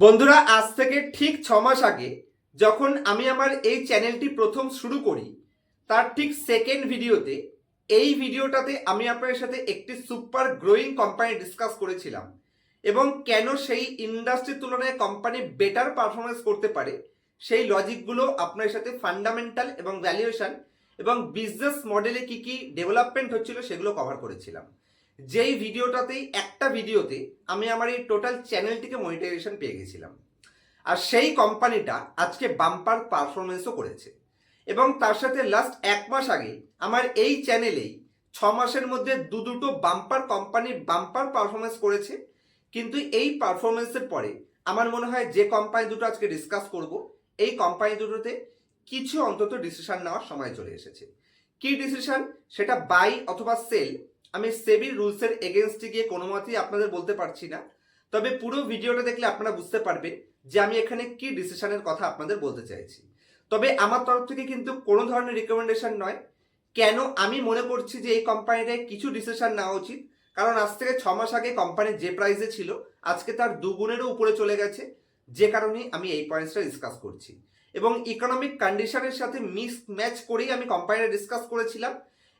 বন্ধুরা, আজ থেকে ঠিক ছ মাস আগে যখন আমি আমার এই চ্যানেলটি প্রথম শুরু করি, তার ঠিক সেকেন্ড ভিডিওতে এই ভিডিওটাতে আমি আপনাদের সাথে একটি সুপার গ্রোয়িং কোম্পানি ডিসকাস করেছিলাম এবং কেন সেই ইন্ডাস্ট্রির তুলনায় কোম্পানি বেটার পারফরমেন্স করতে পারে, সেই লজিকগুলো আপনার সাথে ফান্ডামেন্টাল এবং ভ্যালুয়েশন এবং বিজনেস মডেলে কি কি ডেভেলপমেন্ট হচ্ছিল সেগুলো কভার করেছিলাম। যেই ভিডিওটাতেই একটা ভিডিওতে আমি আমার এই টোটাল চ্যানেলটিকে মনিটাইজেশন পেয়ে গেছিলাম। আর সেই কোম্পানিটা আজকে বাম্পার পারফরমেন্সও করেছে। এবং তার সাথে লাস্ট এক মাস আগে আমার এই চ্যানেলেই ছ মাসের মধ্যে দু দুটো বাম্পার কোম্পানি বাম্পার পারফরমেন্স করেছে। কিন্তু এই পারফরমেন্সের পরে আমার মনে হয় যে কোম্পানি দুটো আজকে ডিসকাস করব, এই কোম্পানি দুটোতে কিছু অন্তত ডিসিশন নেওয়ার সময় চলে এসেছে। কি ডিসিশন সেটা বাই অথবা সেল আমি সেবির রুলসের এগেনস্টে গিয়ে কোনো মতেই আপনাদের বলতে পারছি না। তবে পুরো ভিডিওটা দেখলে আপনারা বুঝতে পারবেন যে আমি এখানে কি ডিসিশনের কথা আপনাদের বলতে চাইছি। তবে আমার তরফ থেকে কিন্তু কোনো ধরনের রিকমেন্ডেশন নয়। কেন আমি মনে করছি যে এই কোম্পানিটায় কিছু ডিসিশন নেওয়া উচিত? কারণ আজ থেকে ছ মাস আগে কোম্পানি যে প্রাইসে ছিল, আজকে তার দুগুণেরও উপরে চলে গেছে। যে কারণে আমি এই পয়েন্টসটা ডিসকাস করছি। এবং ইকোনমিক কন্ডিশনের সাথে মিস ম্যাচ করেই আমি কোম্পানিটা ডিসকাস করেছিলাম।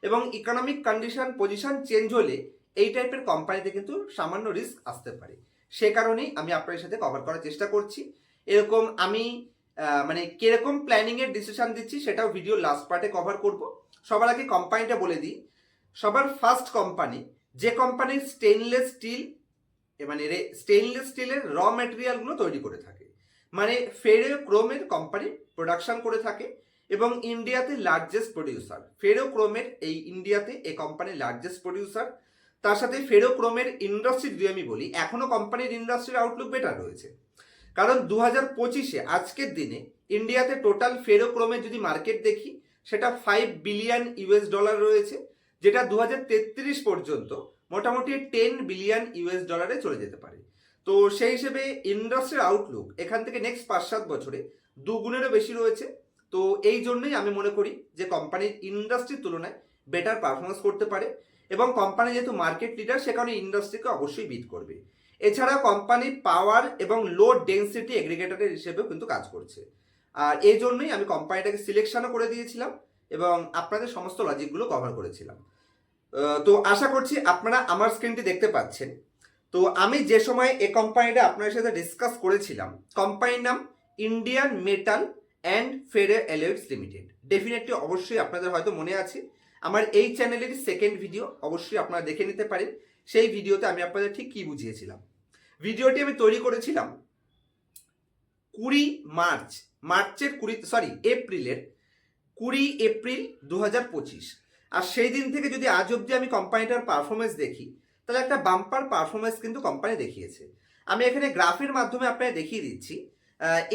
এবং ইকোনমিক কন্ডিশন পজিশন চেঞ্জ হলে এই টাইপের কোম্পানিতে কিন্তু সামান্য রিস্ক আসতে পারে। সে কারণেই আমি আপনাদের সাথে কভার করার চেষ্টা করছি। এরকম আমি মানে কীরকম প্ল্যানিং এর ডিসিশন দিচ্ছি সেটাও ভিডিও লাস্ট পার্টে কভার করব। সবার আগে কোম্পানিটা বলে দিই। সবার ফার্স্ট কোম্পানি যে কোম্পানির স্টেনলেস স্টিল মানে স্টেনলেস স্টিলের র ম্যাটেরিয়ালগুলো তৈরি করে থাকে। মানে ফেরে ক্রোমের কোম্পানি প্রোডাকশন করে থাকে। এবং ইন্ডিয়াতে লার্জেস্ট প্রডিউসার ফেরোক্রোমের এই ইন্ডিয়াতে এ কোম্পানির লার্জেস্ট প্রডিউসার তার সাথে ফেরোক্রোমের ইন্ডাস্ট্রি যদি আমি বলি এখনও কোম্পানির ইন্ডাস্ট্রির আউটলুক বেটার রয়েছে। কারণ দু হাজার পঁচিশে আজকের দিনে ইন্ডিয়াতে টোটাল ফেরোক্রোমের যদি মার্কেট দেখি, সেটা ফাইভ বিলিয়ন ইউএস ডলার রয়েছে, যেটা দু হাজার তেত্রিশ পর্যন্ত মোটামুটি টেন বিলিয়ন ইউএস ডলারে চলে যেতে পারে। তো সেই হিসেবে ইন্ডাস্ট্রির আউটলুক এখান থেকে নেক্সট পাঁচ সাত বছরে দুগুণেরও বেশি রয়েছে। তো এই জন্যই আমি মনে করি যে কোম্পানির ইন্ডাস্ট্রির তুলনায় বেটার পারফরমেন্স করতে পারে এবং কোম্পানি যেহেতু মার্কেট লিডার সে কারণে ইন্ডাস্ট্রিকে অবশ্যই বিট করবে। এছাড়া কোম্পানি পাওয়ার এবং লো ডেন্সিটি এগ্রিগেটরের হিসেবেও কিন্তু কাজ করছে। আর এই জন্যই আমি কোম্পানিটাকে সিলেকশনও করে দিয়েছিলাম এবং আপনাদের সমস্ত লজিকগুলো কভার করেছিলাম। তো আশা করছি আপনারা আমার স্ক্রিনটি দেখতে পাচ্ছেন। তো আমি যে সময় এ কোম্পানিটা আপনাদের সাথে ডিসকাস করেছিলাম কোম্পানির নাম ইন্ডিয়ান মেটাল অ্যান্ড ফেরে এলিউটস লিমিটেড। ডেফিনেটলি অবশ্যই আপনাদের হয়তো মনে আছে। আমার এই চ্যানেলের সেকেন্ড ভিডিও অবশ্যই আপনারা দেখে নিতে পারেন। সেই ভিডিওতে আমি আপনাদের ঠিক কি বুঝিয়েছিলাম। ভিডিওটি আমি তৈরি করেছিলাম কুড়ি মার্চ, মার্চের কুড়ি সরি এপ্রিলের কুড়ি এপ্রিল দু হাজার পঁচিশ। আর সেই দিন থেকে যদি আজ অবধি আমি কোম্পানিটার পারফরমেন্স দেখি, তাহলে একটা বাম্পার পারফরমেন্স কিন্তু কোম্পানি দেখিয়েছে। আমি এখানে গ্রাফের মাধ্যমে আপনাকে দেখিয়ে দিচ্ছি।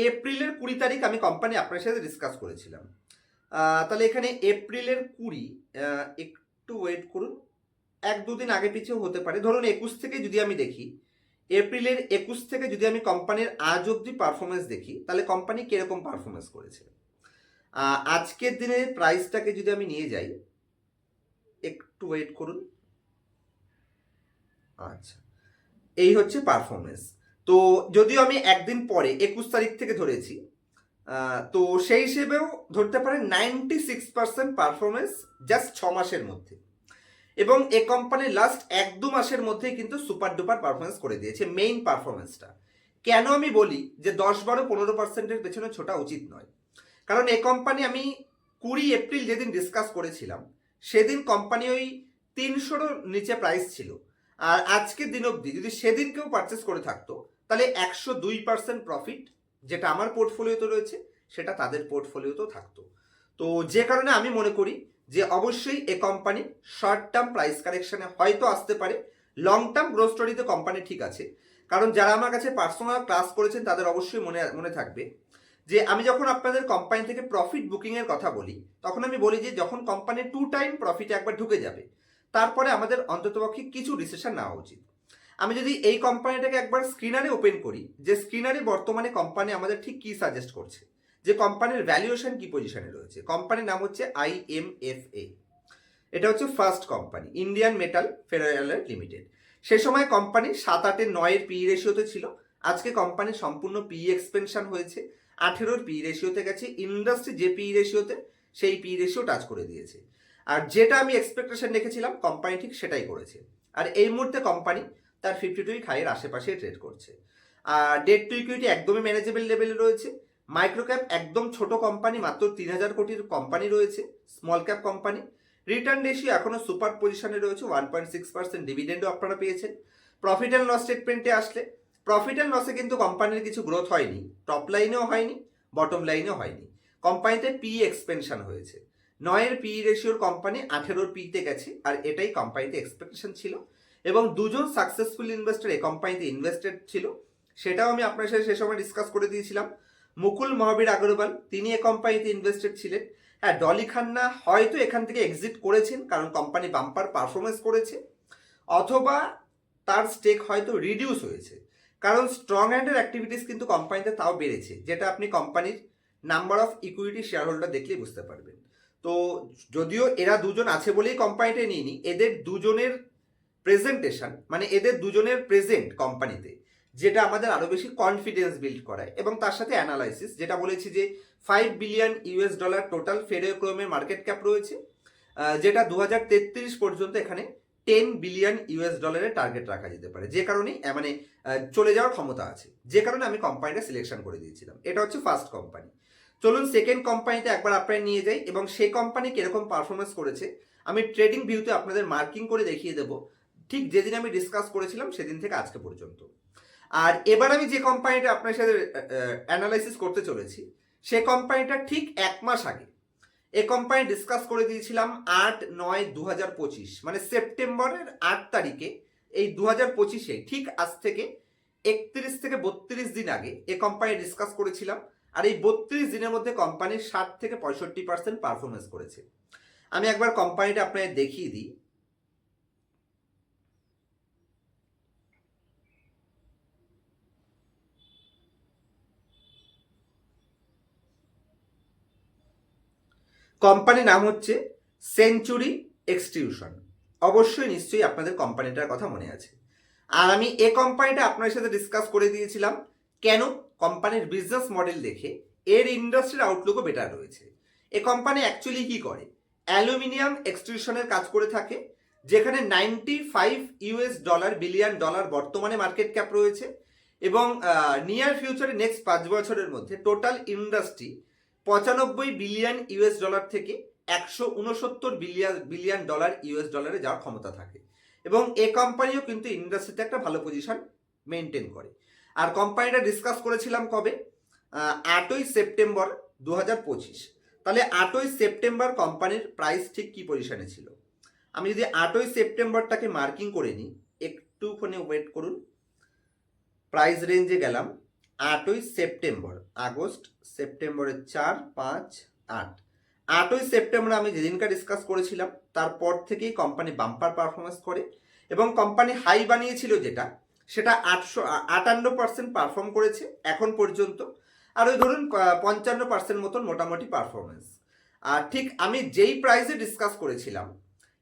এপ্রিলের কুড়ি তারিখ আমি কোম্পানি আপনার সাথে ডিসকাস করেছিলাম। তাহলে এখানে এপ্রিলের কুড়ি একটু ওয়েট করুন। এক দুদিন আগে পিছিয়েও হতে পারে। ধরুন একুশ থেকে যদি আমি দেখি, এপ্রিলের একুশ থেকে যদি আমি কোম্পানির আজ অবধি পারফরমেন্স দেখি, তাহলে কোম্পানি কীরকম পারফরমেন্স করেছে? আজকের দিনে প্রাইসটাকে যদি আমি নিয়ে যাই, একটু ওয়েট করুন। আচ্ছা এই হচ্ছে পারফরমেন্স তো যদিও আমি একদিন পরে, একুশ তারিখ থেকে ধরেছি তো সেই হিসেবেও ধরতে পারেন ninety six percent performance just ছ মাসের মধ্যে। এবং এ কোম্পানি লাস্ট এক দু মাসের মধ্যেই কিন্তু সুপার ডুপার পারফরমেন্স করে দিয়েছে মেইন পারফরমেন্সটা কেন আমি বলি যে দশ বারো পনেরো পার্সেন্টের পেছনে ছোটা উচিত নয়? কারণ এ কোম্পানি আমি কুড়ি এপ্রিল যেদিন ডিসকাস করেছিলাম, সেদিন কোম্পানি ওই তিনশোরও নিচে প্রাইস ছিল। আর আজকের দিন অবধি যদি সেদিন কেউ পারচেস করে থাকতো তাহলে একশো দুই পার্সেন্ট প্রফিট যেটা আমার পোর্টফোলিওতে রয়েছে, সেটা তাদের পোর্টফোলিওতেও থাকতো। তো যে কারণে আমি মনে করি যে অবশ্যই এ কোম্পানি শর্ট টার্ম প্রাইস কারেকশানে হয়তো আসতে পারে লং টার্ম গ্রো স্টোরিতে কোম্পানি ঠিক আছে। কারণ যারা আমার কাছে পার্সোনাল ক্লাস করেছেন, তাদের অবশ্যই মনে মনে থাকবে যে আমি যখন আপনাদের কোম্পানি থেকে প্রফিট বুকিংয়ের কথা বলি, তখন আমি বলি যে যখন কোম্পানি টু টাইম প্রফিটে একবার ঢুকে যাবে, তারপরে আমাদের অন্ততপক্ষে কিছু ডিসিশন নেওয়া উচিত। আমি যদি এই কোম্পানিটাকে একবার স্ক্রিনারে ওপেন করি, যে স্ক্রিনারে বর্তমানে কোম্পানি আমাদের ঠিক কি সাজেস্ট করছে? যে কোম্পানির ভ্যালুয়েশন কি পজিশনে রয়েছে? কোম্পানির নাম হচ্ছে আই এম এফ এ এটা হচ্ছে first company Indian metal federal limited সে সময় কোম্পানি সাত আটের নয়ের পি রেশিওতে ছিল। আজকে কোম্পানির সম্পূর্ণ পি এক্সপেনশন হয়েছে। আঠেরোর পি রেশিওতে গেছে। ইন্ডাস্ট্রি যে পি রেশিওতে সেই পি রেশিও টাচ করে দিয়েছে। আর যেটা আমি এক্সপেকটেশন রেখেছিলাম কোম্পানি ঠিক সেটাই করেছে। আর এই মুহূর্তে কোম্পানি তার ফিফটি টু খাইয়ের আশেপাশে ট্রেড করছে। আর ডেট টু ইকুইটি একদমই ম্যানেজেবল লেভেলে রয়েছে। মাইক্রো ক্যাপ একদম ছোট কোম্পানি মাত্র তিন হাজার কোটির কোম্পানি রয়েছে small cap company return ratio এখনও সুপার পজিশনে রয়েছে ওয়ান পয়েন্ট সিক্স পার্সেন্ট ডিভিডেন্ডও আপনারা পেয়েছেন। প্রফিট অ্যান্ড লস স্টেটমেন্টে আসলে প্রফিট অ্যান্ড লসে কিন্তু কোম্পানির কিছু গ্রোথ হয়নি। টপ লাইনেও হয়নি বটম লাইনেও হয়নি। কোম্পানিতে পি এক্সপেনশন হয়েছে। নয়ের পি রেশিওর কোম্পানি আঠেরোর পিতে গেছে, আর এটাই কোম্পানিতে এক্সপেকটেশন ছিল। এবং দুজন সাকসেসফুল ইনভেস্টর এই কোম্পানিতে ইনভেস্টেড ছিল। সেটাও আমি আপনার সাথে সে সময় ডিসকাস করে দিয়েছিলাম। মুকুল মহাবীর আগরওয়াল, তিনি এ কোম্পানিতে ইনভেস্টেড ছিলেন। হ্যাঁ ডলি খান্না হয়তো এখান থেকে এক্সিট করেছেন, কারণ কোম্পানি বাম্পার পারফরমেন্স করেছে। অথবা তার স্টেক হয়তো রিডিউস হয়েছে। কারণ স্ট্রং হ্যান্ডের অ্যাক্টিভিটিস কিন্তু কোম্পানিতে তাও বেড়েছে, যেটা আপনি কোম্পানির number of equity share holder দেখলেই বুঝতে পারবেন। তো যদিও এরা দুজন আছে বলেই কোম্পানিটা নিইনি, এদের দুজনের প্রেজেন্টেশন মানে এদের দুজনের প্রেজেন্ট কোম্পানিতে যেটা আমাদের আরও বেশি কনফিডেন্স বিল্ড করায়। এবং তার সাথে অ্যানালাইসিস যেটা বলেছি যে five billion US dollar total ফেডোক্রোমের market cap রয়েছে যেটা দু হাজার তেত্রিশ পর্যন্ত এখানে টেন বিলিয়ন ইউএস ডলারের টার্গেট রাখা যেতে পারে। যে কারণেই মানে চলে যাওয়ার ক্ষমতা আছে। যে কারণে আমি কোম্পানিটা সিলেকশন করে দিয়েছিলাম। এটা হচ্ছে ফার্স্ট কোম্পানি চলুন সেকেন্ড কোম্পানিতে একবার আপনারা নিয়ে যাই, এবং সেই কোম্পানি কীরকম পারফরমেন্স করেছে, আমি ট্রেডিং ভিউতে আপনাদের মার্কিং করে দেখিয়ে দেবো। ঠিক যেদিন আমি ডিসকাস করেছিলাম সেদিন থেকে আজকে পর্যন্ত। আর এবার আমি যে কোম্পানিটা আপনার সাথে অ্যানালাইসিস করতে চলেছি, সে কোম্পানিটা ঠিক এক মাস আগে। এ কোম্পানি ডিসকাস করে দিয়েছিলাম আট নয় দু হাজার পঁচিশ মানে সেপ্টেম্বরের আট তারিখে এই দু হাজার পঁচিশে, ঠিক আজ থেকে একত্রিশ থেকে বত্রিশ দিন আগে এ কোম্পানি ডিসকাস করেছিলাম, আর এই বত্রিশ দিনের মধ্যে কোম্পানির ষাট থেকে পঁয়ষট্টি পার্সেন্ট পারফরমেন্স করেছে। আমি একবার কোম্পানিটা আপনাদের দেখিয়ে দিই। কোম্পানির নাম হচ্ছে সেঞ্চুরি এক্সটিউশন অবশ্যই নিশ্চয়ই আপনাদের কোম্পানিটার কথা মনে আছে। আর আমি এ কোম্পানিটা আপনার সাথে ডিসকাস করে দিয়েছিলাম, কেন কোম্পানির বিজনেস মডেল দেখে এর ইন্ডাস্ট্রির আউটলুকও বেটার রয়েছে। এ কোম্পানি অ্যাকচুয়ালি কি করে? অ্যালুমিনিয়াম এক্সটিউশনের কাজ করে থাকে, যেখানে ninety five US dollar billion dollar বর্তমানে মার্কেট ক্যাপ রয়েছে এবং নিয়ার ফিউচারে নেক্সট পাঁচ বছরের মধ্যে টোটাল ইন্ডাস্ট্রি পঁচানব্বই বিলিয়ন ইউএস ডলার থেকে একশো উনসত্তর বিলিয়ন বিলিয়ন ডলার ইউএস ডলারে যাওয়ার ক্ষমতা থাকে। এবং এ কোম্পানিও কিন্তু ইন্ডাস্ট্রিতে একটা ভালো পজিশন মেনটেন করে। আর কোম্পানিটা ডিসকাস করেছিলাম কবে? আটই সেপ্টেম্বর দু হাজার পঁচিশ। তাহলে আটই সেপ্টেম্বর কোম্পানির প্রাইস ঠিক কি পজিশনে ছিল? আমি যদি আটই সেপ্টেম্বরটাকে মার্কিং করে নিই, একটুখানি ওয়েট করুন। প্রাইস রেঞ্জে গেলাম। আটই সেপ্টেম্বর, আগস্ট, সেপ্টেম্বরের চার, পাঁচ, আট। আটই সেপ্টেম্বর আমি যেদিনকা ডিসকাস করেছিলাম, তারপর থেকেই কোম্পানি বাম্পার পারফরমেন্স করে এবং কোম্পানি হাই বানিয়েছিল যেটা, সেটা আটশো, আটান্ন পার্সেন্ট পারফর্ম করেছে এখন পর্যন্ত। আর ওই ধরুন পঞ্চান্ন পার্সেন্ট মতন মোটামুটি পারফরমেন্স আর ঠিক আমি যেই প্রাইসে ডিসকাস করেছিলাম,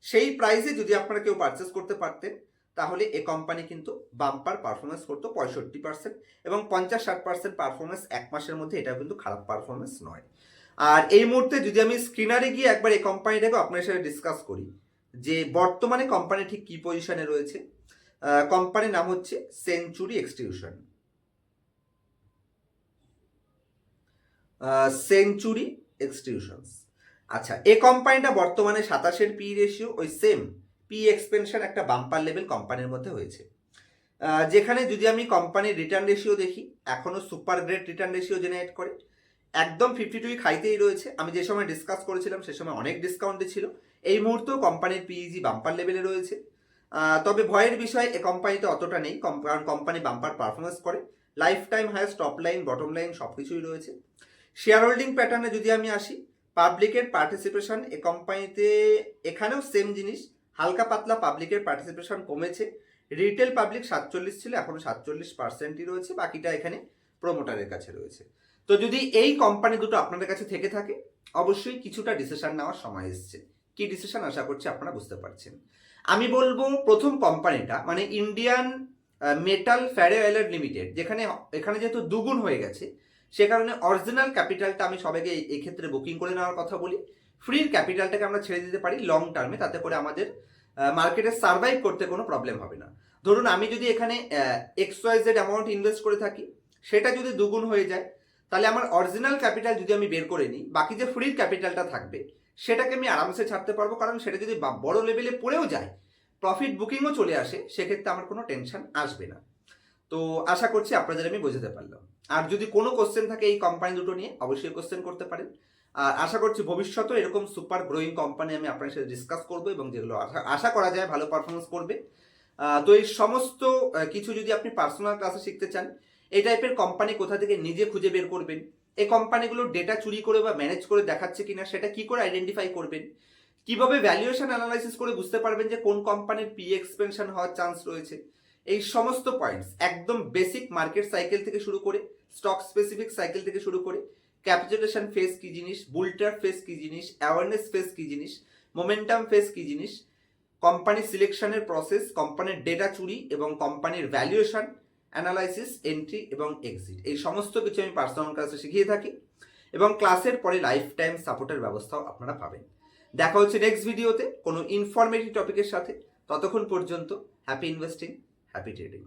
সেই প্রাইসে যদি আপনারা কেউ পারচেস করতে পারতেন তাহলে এ কোম্পানি কিন্তু বাম্পার পারফরমেন্স করতো পঁয়ষট্টি পার্সেন্ট এবং পঞ্চাশ ষাট পার্সেন্ট পারফরমেন্স এক মাসের মধ্যে এটা কিন্তু খারাপ পারফরমেন্স নয়। আর এই মুহূর্তে যদি আমি স্ক্রিনারে গিয়ে একবার এই কোম্পানিটাকে আপনার সাথে ডিসকাস করি, যে বর্তমানে কোম্পানি ঠিক কি পজিশনে রয়েছে কোম্পানির নাম হচ্ছে সেঞ্চুরি এক্সটিউশন সেঞ্চুরি এক্সটিউশনস আচ্ছা এ কোম্পানিটা বর্তমানে সাতাশের পি রেশিও ওই সেম পি এক্সপেনশন একটা বাম্পার লেভেল কোম্পানির মধ্যে হয়েছে। যেখানে যদি আমি কোম্পানির রিটার্ন রেশিও দেখি এখনও super great return ratio generate করে, একদম ফিফটি টুই খাইতেই রয়েছে। আমি যে সময় ডিসকাস করেছিলাম, সে সময় অনেক ডিসকাউন্টে ছিল। এই মুহূর্তেও কোম্পানির পিইজি বাম্পার লেভেলে রয়েছে। তবে ভয়ের বিষয়, এ কোম্পানিতে অতটা নেই। কারণ কোম্পানি বাম্পার পারফরমেন্স করে। Lifetime highest top line bottom line সব কিছুই রয়েছে। শেয়ার হোল্ডিং প্যাটার্নে যদি আমি আসি পাবলিকের পার্টিসিপেশন এ কোম্পানিতে এখানেও সেম জিনিস। হালকা পাতলা পাবলিকের পার্টিসিপেশন কমেছে। রিটেল পাবলিক সাতচল্লিশ ছিল, এখনও সাতচল্লিশ পার্সেন্টই রয়েছে, বাকিটা এখানে প্রোমোটারের কাছে রয়েছে। তো যদি এই কোম্পানি দুটো আপনাদের কাছে থেকে থাকে, অবশ্যই কিছুটা ডিসিশন নেওয়ার সময় এসছে। কি ডিসিশন আশা করছি আপনারা বুঝতে পারছেন। আমি বলব প্রথম কোম্পানিটা মানে Indian metal ferro alloy limited যেখানে, এখানে যেহেতু দুগুণ হয়ে গেছে, সে কারণে অরিজিনাল ক্যাপিটালটা আমি সবাইকে এই বুকিং করে নেওয়ার কথা বলি। ফ্রির ক্যাপিটালটাকে আমরা ছেড়ে দিতে পারি লং টার্মে তাতে করে আমাদের মার্কেটে সার্ভাইভ করতে কোনো প্রবলেম হবে না। ধরুন আমি যদি এখানে X Y Z amount invest করে থাকি, সেটা যদি দুগুণ হয়ে যায়, তাহলে আমার অরিজিনাল ক্যাপিটাল যদি আমি বের করে নিই, বাকি যে ফ্রির ক্যাপিটালটা থাকবে, সেটাকে আমি আরামসে ছাড়তে পারব, কারণ সেটা যদি বড় লেভেলে পড়েও যায় প্রফিট বুকিংও চলে আসে, সেক্ষেত্রে আমার কোনো টেনশন আসবে না। তো আশা করছি আপনাদের আমি বোঝাতে পারলাম। আর যদি কোনো কোশ্চেন থাকে এই কোম্পানি দুটো নিয়ে, অবশ্যই কোশ্চেন করতে পারেন। আর আশা করছি ভবিষ্যতেও এরকম সুপার গ্রোয়িং কোম্পানি আমি আপনার সাথে ডিসকাস করব এবং যেগুলো আশা আশা করা যায় ভালো পারফরমেন্স করবে। তো এই সমস্ত কিছু যদি আপনি পার্সোনাল ক্লাসে শিখতে চান, এই টাইপের কোম্পানি কোথা থেকে নিজে খুঁজে বের করবেন, এই কোম্পানিগুলোর ডেটা চুরি করে বা ম্যানেজ করে দেখাচ্ছে কিনা, সেটা কি করে আইডেন্টিফাই করবেন, কীভাবে ভ্যালুয়েশন অ্যানালাইসিস করে বুঝতে পারবেন যে কোন কোম্পানির পি এক্সপেনশন হওয়ার চান্স রয়েছে। এই সমস্ত পয়েন্টস একদম বেসিক মার্কেট সাইকেল থেকে শুরু করে স্টক স্পেসিফিক সাইকেল থেকে শুরু করে ক্যাপিটালেশন ফেস কি জিনিস, বুলটার ফেস কি জিনিস, অ্যাওয়ারনেস ফেস কি জিনিস, মোমেন্টাম ফেস কি জিনিস, কোম্পানি সিলেকশনের প্রসেস, কোম্পানির ডেটা চুরি এবং কোম্পানির ভ্যালুয়েশন অ্যানালাইসিস এন্ট্রি এবং এক্সিট এই সমস্ত কিছু আমি পার্সোনাল ক্লাসে শিখিয়ে থাকি এবং ক্লাসের পরে লাইফ টাইম সাপোর্টের ব্যবস্থাও আপনারা পাবেন। দেখা হচ্ছে নেক্সট ভিডিওতে কোনো ইনফরমেটিভ টপিকের সাথে। ততক্ষণ পর্যন্ত হ্যাপি ইনভেস্টিং হ্যাপি ট্রেডিং